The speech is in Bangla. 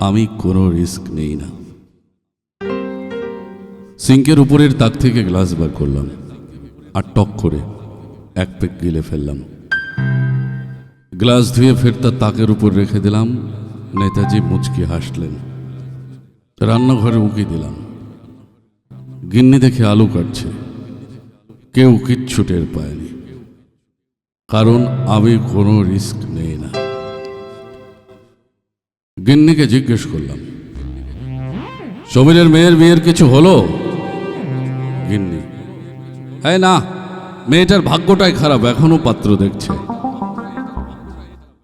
আমি কোনো রিস্ক নেই না। সিঙ্কের উপরের তাক থেকে গ্লাস বার করলাম আর টক করে এক পেক গিলে ফেললাম। গ্লাস ধুয়ে ফের তার তাকের উপর রেখে দিলাম, নেতাজি মুচকি হাসলেন। রান্নাঘরে উকি দিলাম। গিন্নি দেখে আলু কাটছে। কেউ কিচ্ছু টের পায়নি। কারণ আমি কোনো রিস্ক নেই। গিন্নিকে জিজ্ঞেস করলাম সমীরের মেয়ের বিয়ের কিছু হলো? গিন্নি হ্যাঁ না, মেয়েটার ভাগ্যটাই খারাপ, এখনও পাত্র দেখছে।